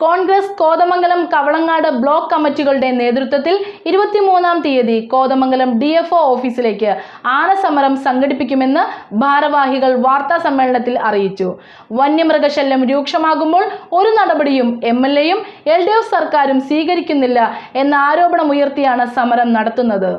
Congress Kothamangalam Kavalangad block കമ്മിറ്റികളുടെ നേതൃത്വത്തിൽ ഇരുപത്തിമൂന്നാം തീയതി കോതമംഗലം ഡി എഫ് ഓഫീസിലേക്ക് ആനസമരം സംഘടിപ്പിക്കുമെന്ന് ഭാരവാഹികൾ വാർത്താ സമ്മേളനത്തിൽ അറിയിച്ചു. വന്യമൃഗശല്യം രൂക്ഷമാകുമ്പോൾ ഒരു നടപടിയും എം എൽ എയും എൽ ഡി എഫ് സർക്കാരും സ്വീകരിക്കുന്നില്ല എന്ന ആരോപണമുയർത്തിയാണ് സമരം നടത്തുന്നത്.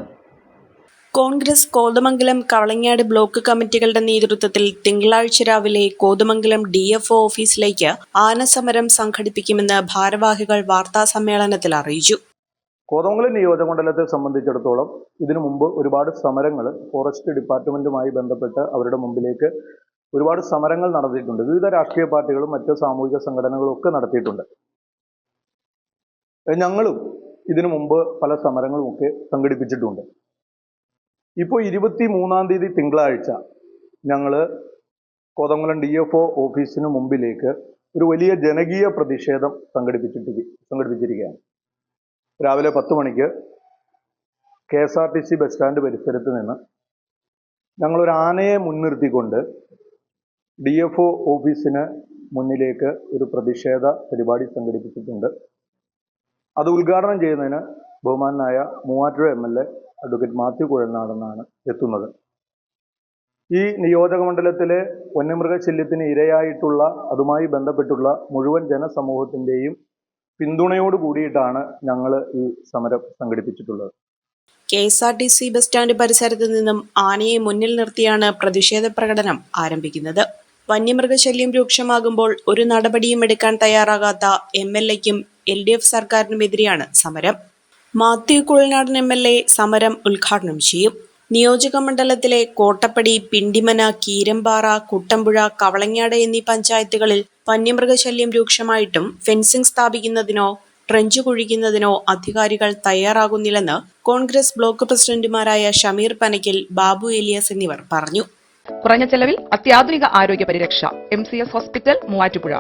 കോൺഗ്രസ് കോതമംഗലം കവളങ്ങാട് ബ്ലോക്ക് കമ്മിറ്റികളുടെ നേതൃത്വത്തിൽ തിങ്കളാഴ്ച രാവിലെ കോതമംഗലം ഡി എഫ് ഓഫീസിലേക്ക് ആനസമരം സംഘടിപ്പിക്കുമെന്ന് ഭാരവാഹികൾ വാർത്താ സമ്മേളനത്തിൽ അറിയിച്ചു. കോതമംഗലം നിയോജകമണ്ഡലത്തെ സംബന്ധിച്ചിടത്തോളം ഇതിനു മുമ്പ് ഒരുപാട് സമരങ്ങൾ ഫോറസ്റ്റ് ഡിപ്പാർട്ട്മെന്റുമായി ബന്ധപ്പെട്ട് അവരുടെ മുമ്പിലേക്ക് ഒരുപാട് സമരങ്ങൾ നടത്തിയിട്ടുണ്ട്. വിവിധ രാഷ്ട്രീയ പാർട്ടികളും മറ്റ് സാമൂഹിക സംഘടനകളും ഒക്കെ നടത്തിയിട്ടുണ്ട്. ഞങ്ങളും ഇതിനു മുമ്പ് പല സമരങ്ങളും ഒക്കെ സംഘടിപ്പിച്ചിട്ടുണ്ട്. ഇപ്പോൾ ഇരുപത്തി മൂന്നാം തീയതി തിങ്കളാഴ്ച ഞങ്ങൾ കോതമംഗലം ഡി എഫ് ഒ ഓഫീസിന് മുമ്പിലേക്ക് ഒരു വലിയ ജനകീയ പ്രതിഷേധം സംഘടിപ്പിച്ചിട്ട് സംഘടിപ്പിച്ചിരിക്കുകയാണ്. രാവിലെ പത്ത് മണിക്ക് K S R T C bus stand പരിസരത്ത് നിന്ന് ഞങ്ങളൊരു ആനയെ മുൻനിർത്തിക്കൊണ്ട് ഡി എഫ് ഒ ഓഫീസിന് മുന്നിലേക്ക് ഒരു പ്രതിഷേധ പരിപാടി സംഘടിപ്പിച്ചിട്ടുണ്ട്. അത് ഉദ്ഘാടനം ചെയ്യുന്നതിന് ബഹുമാനായ Muvattupuzha M L A advocate Mathew കുഴൽനാടെന്നാണ് എത്തുന്നത്. ഈ നിയോജക നിയോജകമണ്ഡലത്തിലെ വന്യമൃഗശല്യത്തിന് ഇരയായിട്ടുള്ള അതുമായി ബന്ധപ്പെട്ടുള്ള മുഴുവൻ ജനസമൂഹത്തിന്റെയും പിന്തുണയോട് കൂടിയിട്ടാണ് ഞങ്ങൾ ഈ സമരം സംഘടിപ്പിച്ചിട്ടുള്ളത്. K S R T C bus stand പരിസരത്ത് നിന്നും ആനയെ മുന്നിൽ നിർത്തിയാണ് പ്രതിഷേധ പ്രകടനം ആരംഭിക്കുന്നത്. വന്യമൃഗശല്യം രൂക്ഷമാകുമ്പോൾ ഒരു നടപടിയും എടുക്കാൻ തയ്യാറാകാത്ത എം എൽ എക്കും എൽ ഡി എഫ് സർക്കാരിനുമെതിരെയാണ് സമരം. Mathew Kuzhalnadan M L A സമരം ഉദ്ഘാടനം ചെയ്യും. നിയോജക മണ്ഡലത്തിലെ കോട്ടപ്പടി പിണ്ടിമന കീരമ്പാറ കുട്ടമ്പുഴ കവളങ്ങാട് എന്നീ പഞ്ചായത്തുകളിൽ വന്യമൃഗശല്യം രൂക്ഷമായിട്ടും ഫെൻസിംഗ് സ്ഥാപിക്കുന്നതിനോ ട്രെഞ്ച് കുഴിക്കുന്നതിനോ അധികാരികൾ തയ്യാറാകുന്നില്ലെന്ന് കോൺഗ്രസ് ബ്ലോക്ക് പ്രസിഡന്റുമാരായ ഷമീർ പനക്കിൽ ബാബു എലിയാസ് എന്നിവർ പറഞ്ഞു. കുറഞ്ഞ ചെലവിൽ അത്യാധുനിക ആരോഗ്യ പരിരക്ഷ എം ഹോസ്പിറ്റൽ മൂവാറ്റുപുഴ.